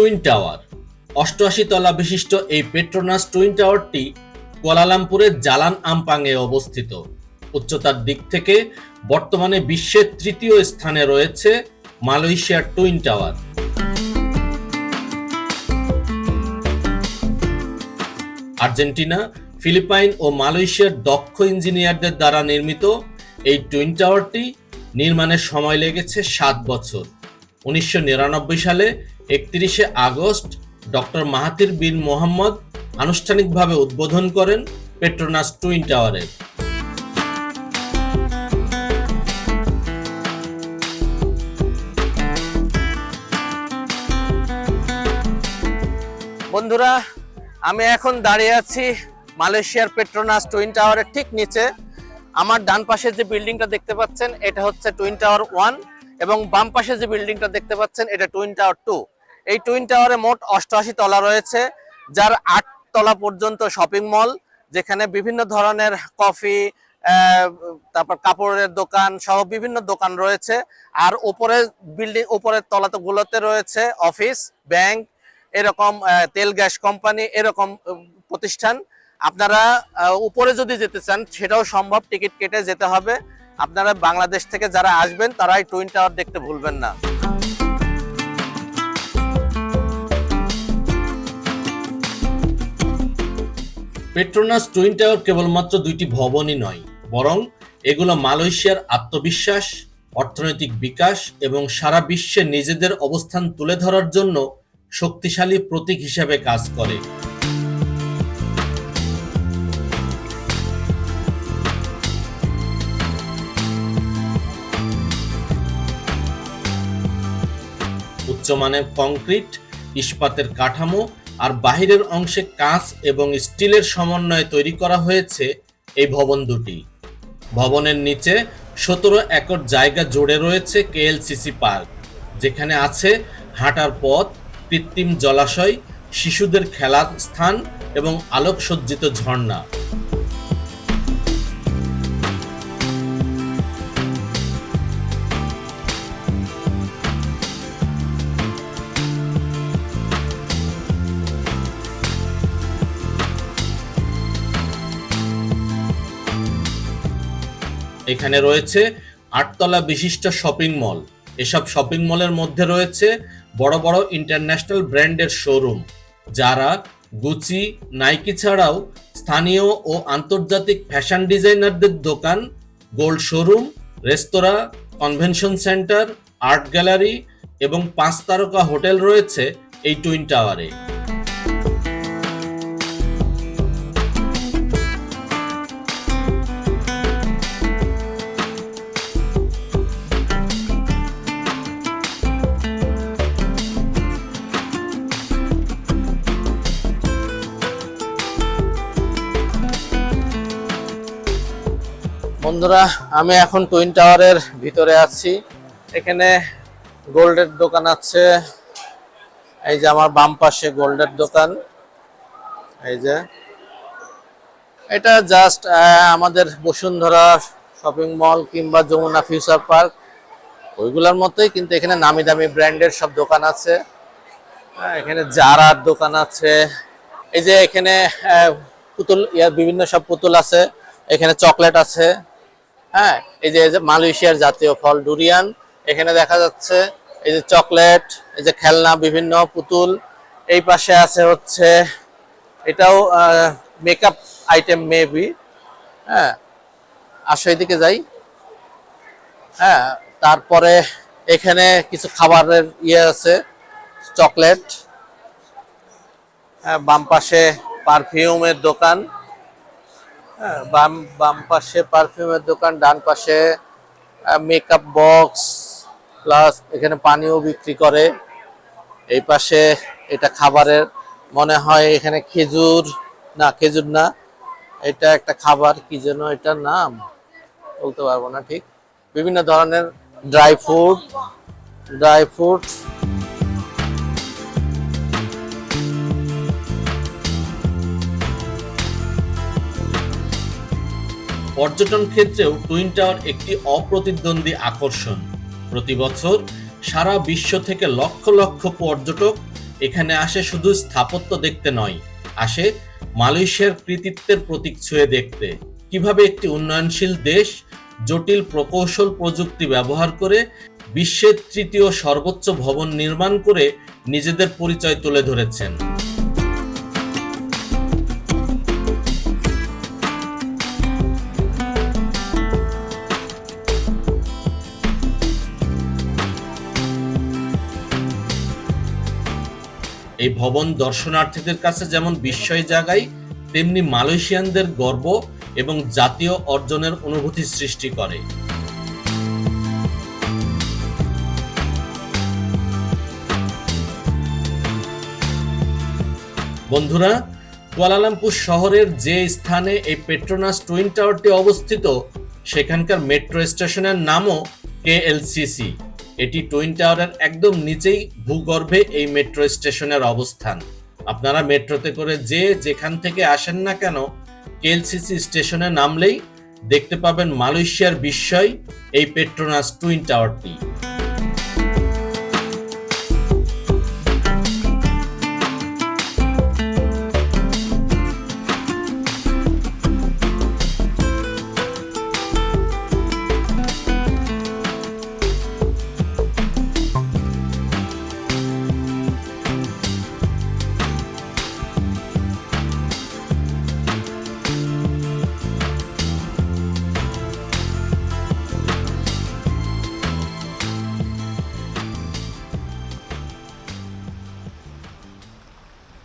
Twin tower. অষ্টআশি তলা বিশিষ্ট এই পেট্রোনাস টুইন টাওয়ারটি কুয়ালালামপুরের জালান আমপাংয়ে অবস্থিত। উচ্চতার দিক থেকে বর্তমানে বিশ্বের তৃতীয় স্থানে রয়েছে মালয়েশিয়ার টুইন টাওয়ার। আর্জেন্টিনা, ফিলিপাইন ও মালয়েশিয়ার দক্ষ ইঞ্জিনিয়ারদের দ্বারা নির্মিত এই টুইন টাওয়ারটি নির্মাণের সময় লেগেছে সাত বছর। উনিশশো নিরানব্বই সালে একত্রিশে August doctor Mahathir bin Mohamad আনুষ্ঠানিকভাবে উদ্বোধন করেন পেট্রোনাস টুইন টাওয়ারের বন্ধুরা, আমি এখন দাঁড়িয়ে আছি মালয়েশিয়ার পেট্রোনাস টুইন টাওয়ারের ঠিক নিচে। আমার ডান পাশে যে বিল্ডিংটা দেখতে পাচ্ছেন, এটা হচ্ছে টুইন টাওয়ার ওয়ান এবং বাম পাশে যে বিল্ডিংটা দেখতে পাচ্ছেন, এটা টুইন টাওয়ার টু। এই টুইন টাওয়ারে মোট অষ্টআশি তলা রয়েছে, যার আট তলা পর্যন্ত শপিং মল যেখানে বিভিন্ন ধরনের কফি তারপর কাপড়ের দোকান সহ বিভিন্ন দোকান রয়েছে। আর উপরে বিল্ডিং উপরের তলাগুলোতে রয়েছে অফিস ব্যাংক এরকম তেল গ্যাস কোম্পানি এরকম প্রতিষ্ঠান। আপনারা উপরে যদি যেতে চান, সেটাও সম্ভব টিকিট কেটে যেতে হবে। আপনারা বাংলাদেশ থেকে যারা আসবেন, তারাই টুইন টাওয়ার দেখতে ভুলবেন না। পেট্রোনাস টুইন টাওয়ার কেবলমাত্র দুইটি ভবনই নয়, বরং এগুলো মালয়েশিয়ার আত্মবিশ্বাস, অর্থনৈতিক বিকাশ এবং সারা বিশ্বে নিজেদের অবস্থান তুলে ধরার জন্য শক্তিশালী প্রতীক হিসেবে কাজ করে। উচ্চমানের কংক্রিট, ইস্পাতের কাঠামো আর বাহিরের অংশে কাঁচ এবং স্টিলের সমন্বয়ে তৈরি করা হয়েছে এই ভবন দুটি। ভবনের নিচে সতেরো একর জায়গা জুড়ে রয়েছে কেএলসিসি পার্ক, যেখানে আছে হাঁটার পথ, কৃত্রিম জলাশয়, শিশুদের খেলার স্থান এবং আলোকসজ্জিত ঝর্ণা। এখানে রয়েছে আটতলা বিশিষ্ট শপিং মল। এসব শপিং মলের মধ্যে রয়েছে বড় বড় ইন্টারন্যাশনাল ব্র্যান্ডের শোরুম, যারা গুচি, নাইকি ছাড়াও স্থানীয় ও আন্তর্জাতিক ফ্যাশন ডিজাইনারদের দোকান, gold showroom, restaurant, convention centre, art gallery এবং পাঁচ তারকা হোটেল রয়েছে এই টুইন টাওয়ারে। বন্ধুরা, আমি এখন টুইন টাওয়ারের ভিতরে আছি। এখানে গোল্ডের দোকান আছে। এই যে আমার বাম পাশে গোল্ডের দোকান। এই যে। এটা জাস্ট আমাদের বসুন্ধরা শপিং মল কিংবা যমুনা ফিউচার পার্ক ওইগুলোর মতোই কিন্তু এখানে নামি দামি ব্র্যান্ডের সব দোকান আছে। এখানে জারার দোকান আছে। এই যে এখানে পুতুল, ইয়া, বিভিন্ন সব পুতুল আছে। এখানে চকলেট আছে। হ্যাঁ এই যে মালয়েশিয়ার জাতীয় ফল ডুরিয়ান এখানে দেখা যাচ্ছে এই যে চকলেট এই যে খেলনা বিভিন্ন পুতুল এই পাশে আছে হচ্ছে এটাও মেকআপ আইটেম মেবি হ্যাঁ আসো এদিকে যাই হ্যাঁ তারপরে এখানে কিছু খাবারের ইয়ে আছে চকলেট হ্যাঁ, বাম পাশে পারফিউমের দোকান বাম বাম পাশে পারফিউমের দোকান, ডান পাশে মেকআপ বক্স প্লাস এখানে পানিও বিক্রি করে। এই পাশে এটা খাবারের, মনে হয় এখানে খেজুর, না খেজুর না, এটা একটা খাবার, কি যেন এটার নাম? বলতে পারব না ঠিক। বিভিন্ন ধরনের ড্রাই ফ্রুট ড্রাই ফ্রুট পর্যটন ক্ষেত্রেও টুইন টাওয়ার একটি অপ্রতিদ্বন্দ্বী আকর্ষণ। প্রতি বছর সারা বিশ্ব থেকে লক্ষ লক্ষ পর্যটক এখানে আসে শুধু স্থাপত্য দেখতে নয়, আসে মালয়েশিয়ার কৃতিত্বের প্রতীক ছুঁয়ে দেখতে। কীভাবে একটি উন্নয়নশীল দেশ জটিল প্রকৌশল প্রযুক্তি ব্যবহার করে বিশ্বের তৃতীয় সর্বোচ্চ ভবন নির্মাণ করে নিজেদের পরিচয় তুলে ধরেছেন? এই ভবন দর্শনার্থীদের কাছে যেমন বিস্ময় জাগায়, তেমনি মালয়েশিয়ানদের গর্ব এবং জাতীয় অর্জনের অনুভূতি সৃষ্টি করে। বন্ধুরা, কুয়ালালামপুর শহরের যে স্থানে এই পেট্রোনাস টুইন টাওয়ারটি অবস্থিত, সেখানকার মেট্রো স্টেশনের নামও কে কেএলসিসি এটি টুইন টাওয়ারের একদম নিচেই ভূগর্ভে এই মেট্রো স্টেশনের অবস্থান। আপনারা মেট্রোতে করে যে যেখান থেকে আসেন না কেন, কেএলসিসি স্টেশনে নামলেই দেখতে পাবেন মালয়েশিয়ার বিস্ময় এই পেট্রোনাস টুইন টাওয়ারটি।